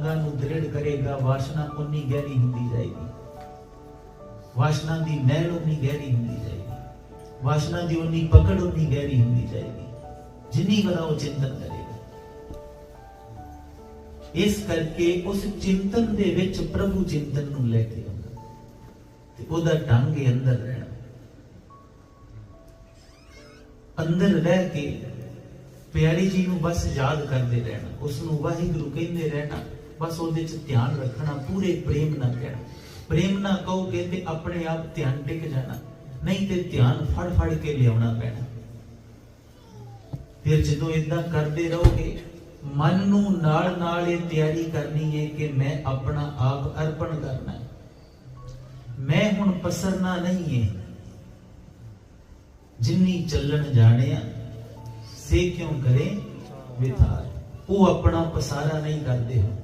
ਅੰਗਾਂ ਨੂੰ ਦ੍ਰਿੜ ਕਰੇਗਾ, ਵਾਸ਼ਨਾ ਉਨੀ ਗਹਿਰੀ ਹੁੰਦੀ ਜਾਏਗੀ। ਵਾਸ਼ਨਾ ਦੀ ਨਹਿਰ ਉਨੀ ਗਹਿਰੀ ਹੁੰਦੀ ਜਾਏਗੀ। ਵਾਸ਼ਨਾ ਦੀ ਉਨੀ ਪਕੜ ਉਨੀ ਗਹਿਰੀ ਹੁੰਦੀ ਜਾਏਗੀ। ਜਿੰਨੀ ਵਾਰ ਉਹ ਚਿੰਤਨ ਕਰੇਗਾ। ਇਸ ਕਰਕੇ ਉਸ ਚਿੰਤਨ ਦੇ ਵਿੱਚ ਪ੍ਰਭੂ ਚਿੰਤਨ ਨੂੰ ਲੈ ਕੇ ਆਉਂਦਾ। ਤੇ ਉਹਦਾ ਢੰਗ ਹੈ ਅੰਦਰ ਰਹਿਣਾ। ਅੰਦਰ ਰਹਿ ਕੇ ਪਿਆਰੀ ਜੀ ਨੂੰ ਬਸ ਯਾਦ ਕਰਦੇ ਰਹਿਣਾ। ਉਸ ਨੂੰ ਵਾਹਿਗੁਰੂ ਕਹਿੰਦੇ ਰਹਿਣਾ ਬਸ ਉਹਦੇ ਚ ਧਿਆਨ ਰੱਖਣਾ, ਪੂਰੇ ਪ੍ਰੇਮ ਨਾਲ ਕਹਿਣਾ। ਪ੍ਰੇਮ ਨਾਲ ਕਹੋਗੇ ਤੇ ਆਪਣੇ ਆਪ ਧਿਆਨ ਟਿਕ ਜਾਣਾ। ਨਹੀਂ ਤੇ ਧਿਆਨ ਫੜ ਫੜ ਕੇ ਲਿਆਉਣਾ ਪੈਣਾ। ਫਿਰ ਜਦੋਂ ਇਦਾਂ ਕਰਦੇ ਰਹੋਗੇ, ਮਨ ਨੂੰ ਨਾਲ ਨਾਲ ਇਹ ਤਿਆਰੀ ਕਰਨੀ ਹੈ ਕਿ ਮੈਂ ਆਪਣਾ ਆਪ ਅਰਪਣ ਕਰਨਾ ਹੈ। ਮੈਂ ਹੁਣ ਪਸਰਨਾ ਨਹੀਂ ਹੈ ਜਿੰਨੀ ਚੱਲਣ ਜਾਣਿਆ, ਸੇ ਕਿਉਂ ਕਰੇ? ਵਿਥਾਰ। ਉਹ ਆਪਣਾ ਪਸਾਰਾ ਨਹੀਂ ਕਰਦੇ ਹੋ